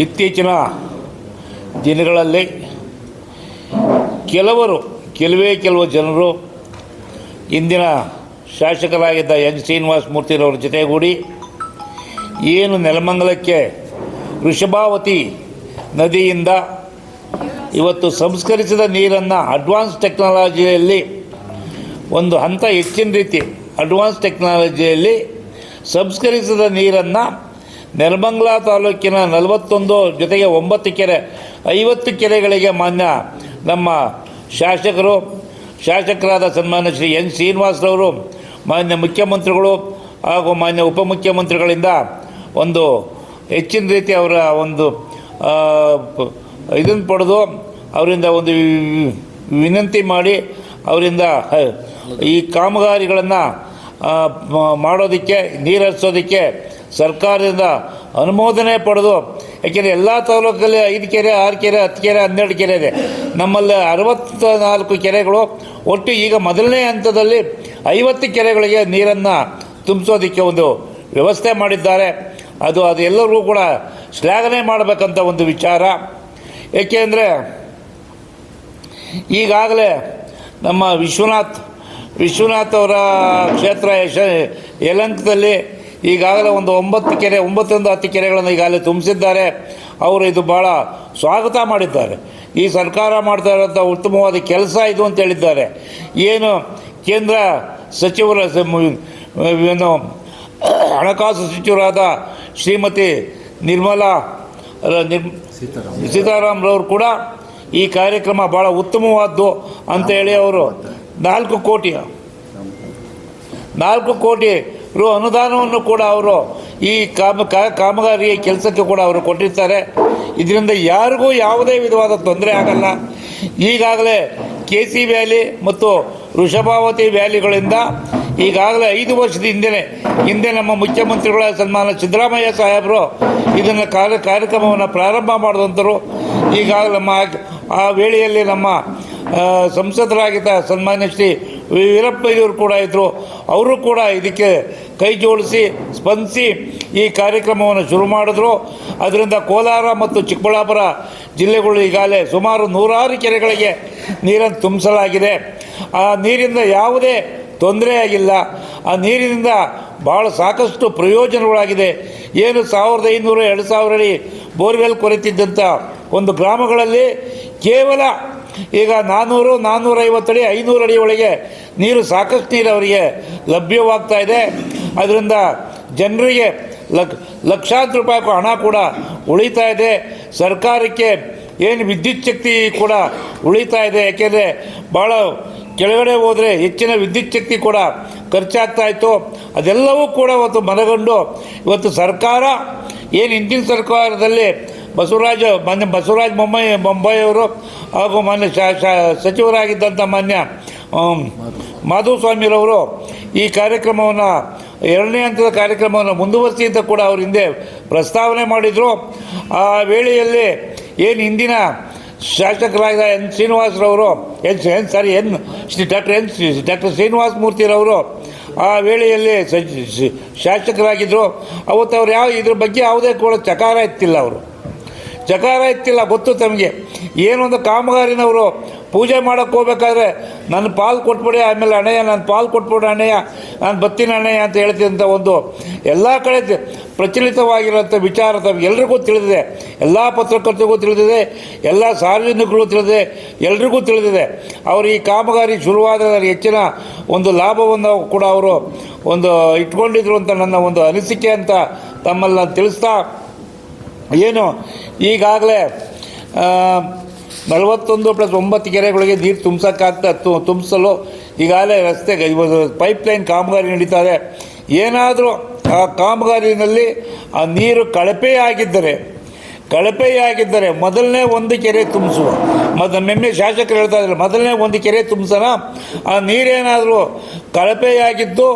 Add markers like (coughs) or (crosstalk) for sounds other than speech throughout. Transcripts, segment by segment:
ಇತ್ತೀಚಿನ ದಿನಗಳಲ್ಲಿ ಕೆಲವರು, ಕೆಲವೇ ಕೆಲವು ಜನರು ಇಂದಿನ ಶಾಸಕರಾಗಿದ್ದ ಎನ್. ಶ್ರೀನಿವಾಸ ಮೂರ್ತಿರವರ ಜೊತೆಗೂಡಿ ಏನು ನೆಲಮಂಗಲಕ್ಕೆ ವೃಷಭಾವತಿ ನದಿಯಿಂದ ಇವತ್ತು ಸಂಸ್ಕರಿಸಿದ ನೀರನ್ನು ಅಡ್ವಾನ್ಸ್ ಟೆಕ್ನಾಲಜಿಯಲ್ಲಿ, ಒಂದು ಹಂತ ಹೆಚ್ಚಿನ ರೀತಿ ಅಡ್ವಾನ್ಸ್ ಟೆಕ್ನಾಲಜಿಯಲ್ಲಿ ಸಂಸ್ಕರಿಸಿದ ನೀರನ್ನು ನೆಲಮಂಗಲ ತಾಲೂಕಿನ ನಲವತ್ತೊಂದು ಜೊತೆಗೆ ಒಂಬತ್ತು ಕೆರೆ, ಐವತ್ತು ಕೆರೆಗಳಿಗೆ ಮಾನ್ಯ ನಮ್ಮ ಶಾಸಕರು, ಶಾಸಕರಾದ ಸನ್ಮಾನ್ಯ ಶ್ರೀ ಎನ್ ಶ್ರೀನಿವಾಸರವರು, ಮಾನ್ಯ ಮುಖ್ಯಮಂತ್ರಿಗಳು ಹಾಗೂ ಮಾನ್ಯ ಉಪಮುಖ್ಯಮಂತ್ರಿಗಳಿಂದ ಒಂದು ಹೆಚ್ಚಿನ ರೀತಿ ಅವರ ಒಂದು ಇದನ್ನು ಪಡೆದು ಅವರಿಂದ ಒಂದು ವಿನಂತಿ ಮಾಡಿ ಅವರಿಂದ ಈ ಕಾಮಗಾರಿಗಳನ್ನು ಮಾಡೋದಕ್ಕೆ ನೀರು ಹರಿಸೋದಕ್ಕೆ ಸರ್ಕಾರದಿಂದ ಅನುಮೋದನೆ ಪಡೆದು, ಯಾಕೆಂದರೆ ಎಲ್ಲ ತಾಲೂಕಲ್ಲಿ ಐದು ಕೆರೆ, ಆರು ಕೆರೆ, ಹತ್ತು ಕೆರೆ, ಹನ್ನೆರಡು ಕೆರೆ ಇದೆ. ನಮ್ಮಲ್ಲಿ ಅರವತ್ತ ನಾಲ್ಕು ಕೆರೆಗಳು, ಒಟ್ಟು ಈಗ ಮೊದಲನೇ ಹಂತದಲ್ಲಿ ಐವತ್ತು ಕೆರೆಗಳಿಗೆ ನೀರನ್ನು ತುಂಬಿಸೋದಕ್ಕೆ ಒಂದು ವ್ಯವಸ್ಥೆ ಮಾಡಿದ್ದಾರೆ. ಅದು ಅದು ಎಲ್ಲರಿಗೂ ಕೂಡ ಶ್ಲಾಘನೆ ಮಾಡಬೇಕಂತ ಒಂದು ವಿಚಾರ. ಏಕೆಂದರೆ, ಈಗಾಗಲೇ ನಮ್ಮ ವಿಶ್ವನಾಥ್ ವಿಶ್ವನಾಥ್ ಅವರ ಕ್ಷೇತ್ರ ಯಶ, ಯಲಂಕದಲ್ಲಿ ಈಗಾಗಲೇ ಒಂದು ಒಂಬತ್ತು ಕೆರೆ ಒಂಬತ್ತರಿಂದ ಹತ್ತು ಕೆರೆಗಳನ್ನು ಈಗಾಗಲೇ ತುಂಬಿಸಿದ್ದಾರೆ. ಅವರು ಇದು ಭಾಳ ಸ್ವಾಗತ ಮಾಡಿದ್ದಾರೆ. ಈ ಸರ್ಕಾರ ಮಾಡ್ತಾ ಇರೋಂಥ ಉತ್ತಮವಾದ ಕೆಲಸ ಇದು ಅಂತ ಹೇಳಿದ್ದಾರೆ. ಏನು ಕೇಂದ್ರ ಸಚಿವರ ಏನು ಹಣಕಾಸು ಸಚಿವರಾದ ಶ್ರೀಮತಿ ನಿರ್ಮಲಾ ನಿರ್, ಸೀತಾರಾಮ್ರವರು ಕೂಡ ಈ ಕಾರ್ಯಕ್ರಮ ಭಾಳ ಉತ್ತಮವಾದ್ದು ಅಂತ ಹೇಳಿ ಅವರು ನಾಲ್ಕು ಕೋಟಿ ನಾಲ್ಕು ಕೋಟಿ ರು ಅನುದಾನವನ್ನು ಕೂಡ ಅವರು ಈ ಕಾಮ ಕಾಮಗಾರಿಯ ಕಾಮಗಾರಿ ಕೆಲಸಕ್ಕೆ ಕೂಡ ಅವರು ಕೊಟ್ಟಿರ್ತಾರೆ. ಇದರಿಂದ ಯಾರಿಗೂ ಯಾವುದೇ ವಿಧವಾದ ತೊಂದರೆ ಆಗಲ್ಲ. ಈಗಾಗಲೇ ಕೆ ಸಿ ವ್ಯಾಲಿ ಮತ್ತು ವೃಷಭಾವತಿ ವ್ಯಾಲಿಗಳಿಂದ ಈಗಾಗಲೇ ಐದು ವರ್ಷದ ಹಿಂದೆ ಹಿಂದೆ ನಮ್ಮ ಮುಖ್ಯಮಂತ್ರಿಗಳ ಸನ್ಮಾನ ಸಿದ್ದರಾಮಯ್ಯ ಸಾಹೇಬರು ಇದನ್ನು ಕಾರ್ಯ ಕಾರ್ಯಕ್ರಮವನ್ನು ಪ್ರಾರಂಭ ಮಾಡಿದಂಥರು ಈಗಾಗಲೇ ನಮ್ಮ ಆ ವೇಳೆಯಲ್ಲಿ ನಮ್ಮ ಸಂಸದರಾಗಿದ್ದ ಸನ್ಮಾನ್ಯ ಶ್ರೀ ವೀರಪ್ಪಯ್ಯವರು ಕೂಡ ಇದ್ದರು ಅವರು ಕೂಡ ಇದಕ್ಕೆ ಕೈ ಜೋಡಿಸಿ, ಸ್ಪಂದಿಸಿ ಈ ಕಾರ್ಯಕ್ರಮವನ್ನು ಶುರು ಮಾಡಿದ್ರು. ಅದರಿಂದ ಕೋಲಾರ ಮತ್ತು ಚಿಕ್ಕಬಳ್ಳಾಪುರ ಜಿಲ್ಲೆಗಳು ಈಗಾಗಲೇ ಸುಮಾರು ನೂರಾರು ಕೆರೆಗಳಿಗೆ ನೀರನ್ನು ತುಂಬಿಸಲಾಗಿದೆ. ಆ ನೀರಿಂದ ಯಾವುದೇ ತೊಂದರೆ ಆಗಿಲ್ಲ. ಆ ನೀರಿನಿಂದ ಭಾಳ ಸಾಕಷ್ಟು ಪ್ರಯೋಜನಗಳಾಗಿದೆ. ಏನು ಸಾವಿರದ ಐನೂರು, ಎರಡು ಸಾವಿರ ಅಡಿ ಬೋರ್ವೆಲ್ ಕೊರೆತಿದ್ದಂಥ ಒಂದು ಗ್ರಾಮಗಳಲ್ಲಿ ಕೇವಲ ಈಗ ನಾನ್ನೂರು ನಾನ್ನೂರೈವತ್ತು ಅಡಿ, ಐನೂರು ಅಡಿ ಒಳಗೆ ನೀರು ಸಾಕಷ್ಟು ನೀರು ಅವರಿಗೆ ಲಭ್ಯವಾಗ್ತಾ ಇದೆ. ಅದರಿಂದ ಜನರಿಗೆ ಲಕ್, ಲಕ್ಷಾಂತರ ರೂಪಾಯಿ ಹಣ ಕೂಡ ಉಳಿತಾ ಇದೆ. ಸರ್ಕಾರಕ್ಕೆ ಏನು ವಿದ್ಯುತ್ ಶಕ್ತಿ ಕೂಡ ಉಳಿತಾ ಇದೆ. ಯಾಕೆಂದರೆ ಭಾಳ ಕೆಳಗಡೆ ಹೋದರೆ ಹೆಚ್ಚಿನ ವಿದ್ಯುತ್ ಶಕ್ತಿ ಕೂಡ ಖರ್ಚಾಗ್ತಾ ಇತ್ತು. ಅದೆಲ್ಲವೂ ಕೂಡ ಇವತ್ತು ಮನಗಂಡು ಇವತ್ತು ಸರ್ಕಾರ, ಏನು ಹಿಂದಿನ ಸರ್ಕಾರದಲ್ಲಿ ಬಸವರಾಜ, ಮಾನ್ಯ ಬಸವರಾಜ ಬೊಮ್ಮಾಯಿ ಬೊಂಬಾಯಿಯವರು ಹಾಗೂ ಮಾನ್ಯ ಶಾ ಶಾ ಸಚಿವರಾಗಿದ್ದಂಥ ಮಾನ್ಯ ಮಾಧುಸ್ವಾಮಿರವರು ಈ ಕಾರ್ಯಕ್ರಮವನ್ನು, ಎರಡನೇ ಹಂತದ ಕಾರ್ಯಕ್ರಮವನ್ನು ಮುಂದುವರಿಸಿ ಅಂತ ಕೂಡ ಅವ್ರ ಹಿಂದೆ ಪ್ರಸ್ತಾವನೆ ಮಾಡಿದರು. ಆ ವೇಳೆಯಲ್ಲಿ ಏನು ಹಿಂದಿನ ಶಾಸಕರಾದ N ಶ್ರೀನಿವಾಸರವರು, N N, sorry, N Shri, doctor N doctor Srinivasa ಮೂರ್ತಿರವರು ಆ ವೇಳೆಯಲ್ಲಿ ಶಾಸಕರಾಗಿದ್ದರು ಅವತ್ತು ಅವ್ರು ಯಾವ, ಇದ್ರ ಬಗ್ಗೆ ಯಾವುದೇ ಕೂಡ ಚಕಾರ ಇತ್ತಿಲ್ಲ ಅವರು. ಚಕಾರ ಇತ್ತಿಲ್ಲ, ಗೊತ್ತು ತಮಗೆ. ಏನೊಂದು ಕಾಮಗಾರಿನವರು ಪೂಜೆ ಮಾಡೋಕ್ಕೆ ಹೋಗ್ಬೇಕಾದ್ರೆ ನನ್ನ ಪಾಲು ಕೊಟ್ಬಿಡಿ, ಆಮೇಲೆ ಅಣ್ಣಯ್ಯ ನನ್ನ ಪಾಲು ಕೊಟ್ಬಿಡಿ ಅಣ್ಣಯ್ಯ ನಾನು ಬತ್ತೀನಿ ಅಣ್ಣಯ್ಯ ಅಂತ ಹೇಳ್ತಿದ್ದಂಥ ಒಂದು ಎಲ್ಲ ಕಡೆ ಪ್ರಚಲಿತವಾಗಿರೋಂಥ ವಿಚಾರ ತಮಗೆಲ್ರಿಗೂ ತಿಳಿದಿದೆ. ಎಲ್ಲ ಪತ್ರಕರ್ತರಿಗೂ ತಿಳಿದಿದೆ, ಎಲ್ಲ ಸಾರ್ವಜನಿಕರಿಗೂ ತಿಳಿದಿದೆ, ಎಲ್ರಿಗೂ ತಿಳಿದಿದೆ. ಅವರು ಈ ಕಾಮಗಾರಿ ಶುರುವಾದ ಹೆಚ್ಚಿನ ಒಂದು ಲಾಭವನ್ನು ಕೂಡ ಅವರು ಒಂದು ಇಟ್ಕೊಂಡಿದ್ರು ಅಂತ ನನ್ನ ಒಂದು ಅನಿಸಿಕೆ ಅಂತ ತಮ್ಮಲ್ಲಿ ನಾನು ತಿಳಿಸ್ತಾ ಏನು ಈಗಾಗಲೇ ನಲವತ್ತೊಂದು ಪ್ಲಸ್ ಒಂಬತ್ತು ಕೆರೆಗಳಿಗೆ ನೀರು ತುಂಬಿಸೋಕ್ಕಾಗ್ತಾ ತುಂಬಿಸಲು ಈಗಾಗಲೇ ರಸ್ತೆಗೆ ಇವತ್ತು ಪೈಪ್ಲೈನ್ ಕಾಮಗಾರಿ ನಡೀತಾ ಇದೆ. ಏನಾದರೂ ಆ ಕಾಮಗಾರಿನಲ್ಲಿ ಆ ನೀರು ಕಳಪೆಯಾಗಿದ್ದರೆ ಕಳಪೆಯಾಗಿದ್ದರೆ ಮೊದಲನೇ ಒಂದು ಕೆರೆ ತುಂಬಿಸುವ. ಮತ್ತು ನಿನ್ನೆ ಶಾಸಕರು ಹೇಳ್ತಾ ಇದ್ದಾರೆ ಮೊದಲನೇ ಒಂದು ಕೆರೆ ತುಂಬಿಸೋಣ. ಆ ನೀರೇನಾದರೂ ಕಳಪೆಯಾಗಿದ್ದು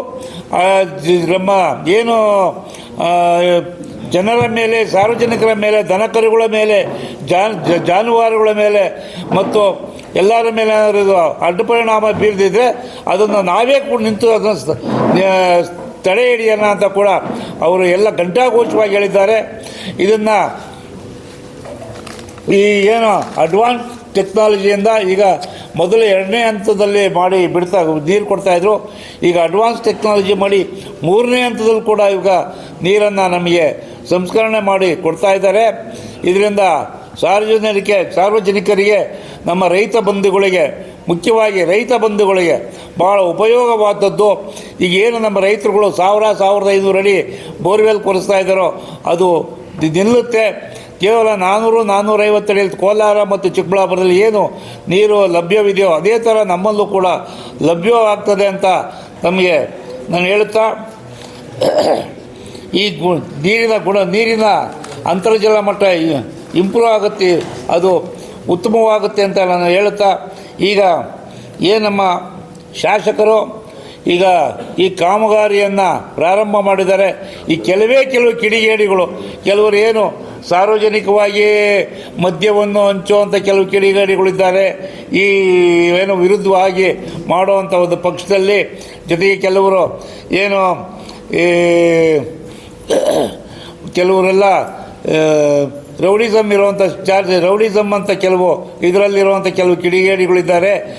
ನಮ್ಮ, ಏನು ಜನರ ಮೇಲೆ, ಸಾರ್ವಜನಿಕರ ಮೇಲೆ, ದನಕರುಗಳ ಮೇಲೆ, ಜಾನ್ ಜಾನುವಾರುಗಳ ಮೇಲೆ ಮತ್ತು ಎಲ್ಲರ ಮೇಲೆ ಏನಾದರೂ ಇದು ಅಡ್ಡ ಪರಿಣಾಮ ಬೀರದಿದ್ರೆ ಅದನ್ನು ನಾವೇ ಕೂಡ ನಿಂತು ಅದನ್ನು ತಡೆ ಹಿಡಿಯೋಣ ಅಂತ ಕೂಡ ಅವರು ಎಲ್ಲ ಘಂಟಾಘೋಷವಾಗಿ ಹೇಳಿದ್ದಾರೆ. ಇದನ್ನು ಈ ಏನು ಅಡ್ವಾನ್ಸ್ ಟೆಕ್ನಾಲಜಿಯಿಂದ ಈಗ ಮೊದಲು ಎರಡನೇ ಹಂತದಲ್ಲಿ ಮಾಡಿ ಬಿಡ್ತಾ, ನೀರು ಕೊಡ್ತಾಯಿದ್ರು ಈಗ ಅಡ್ವಾನ್ಸ್ ಟೆಕ್ನಾಲಜಿ ಮಾಡಿ ಮೂರನೇ ಹಂತದಲ್ಲಿ ಕೂಡ ಈಗ ನೀರನ್ನು ನಮಗೆ ಸಂಸ್ಕರಣೆ ಮಾಡಿ ಕೊಡ್ತಾ ಇದ್ದಾರೆ. ಇದರಿಂದ ಸಾರ್ವಜನಿಕರಿಗೆ ಸಾರ್ವಜನಿಕರಿಗೆ, ನಮ್ಮ ರೈತ ಬಂಧುಗಳಿಗೆ, ಮುಖ್ಯವಾಗಿ ರೈತ ಬಂಧುಗಳಿಗೆ ಭಾಳ ಉಪಯೋಗವಾದದ್ದು. ಈಗ ಏನು ನಮ್ಮ ರೈತರುಗಳು ಸಾವಿರ, ಸಾವಿರದ ಐನೂರು ಅಡಿ ಬೋರ್ವೆಲ್ ಕೊರೆಸ್ತಾ ಇದ್ದಾರೋ ಅದು ನಿಲ್ಲುತ್ತೆ. ಕೇವಲ ನಾನ್ನೂರು ನಾನ್ನೂರೈವತ್ತು ಅಡಿ ಕೋಲಾರ ಮತ್ತು ಚಿಕ್ಕಬಳ್ಳಾಪುರದಲ್ಲಿ ಏನು ನೀರು ಲಭ್ಯವಿದೆಯೋ ಅದೇ ಥರ ನಮ್ಮಲ್ಲೂ ಕೂಡ ಲಭ್ಯವಾಗ್ತದೆ ಅಂತ ನಮಗೆ ನಾನು ಹೇಳುತ್ತಾ. ಈ ಗು, ನೀರಿನ ಗುಣ, ನೀರಿನ ಅಂತರ್ಜಲ ಮಟ್ಟ ಇಂಪ್ರೂವ್ ಆಗುತ್ತೆ, ಅದು ಉತ್ತಮವಾಗುತ್ತೆ ಅಂತ ನಾನು ಹೇಳುತ್ತಾ, ಈಗ ಏನು ನಮ್ಮ ಶಾಸಕರು, ಈಗ ಈ ಕಾಮಗಾರಿಯನ್ನು ಪ್ರಾರಂಭ ಮಾಡಿದ್ದಾರೆ, ಈ ಕೆಲವೇ ಕೆಲವು ಕಿಡಿಗೇಡಿಗಳು, ಕೆಲವರು ಏನು ಸಾರ್ವಜನಿಕವಾಗಿ ಮದ್ಯವನ್ನು ಹಂಚುವಂಥ ಕೆಲವು ಕಿಡಿಗೇಡಿಗಳಿದ್ದಾರೆ, ಈ ಏನು ವಿರುದ್ಧವಾಗಿ ಮಾಡುವಂಥ ಒಂದು ಪಕ್ಷದಲ್ಲಿ ಜೊತೆಗೆ ಕೆಲವರು ಏನು, ಈ (coughs) ಕೆಲವರೆಲ್ಲ ರೌಡಿಸಮ್ ಇರುವಂಥ ಚಾರ್ಜ್ ರೌಡಿಸಮ್ ಅಂತ ಕೆಲವು ಇದರಲ್ಲಿರುವಂಥ ಕೆಲವು ಕಿಡಿಗೇಡಿಗಳಿದ್ದಾರೆ.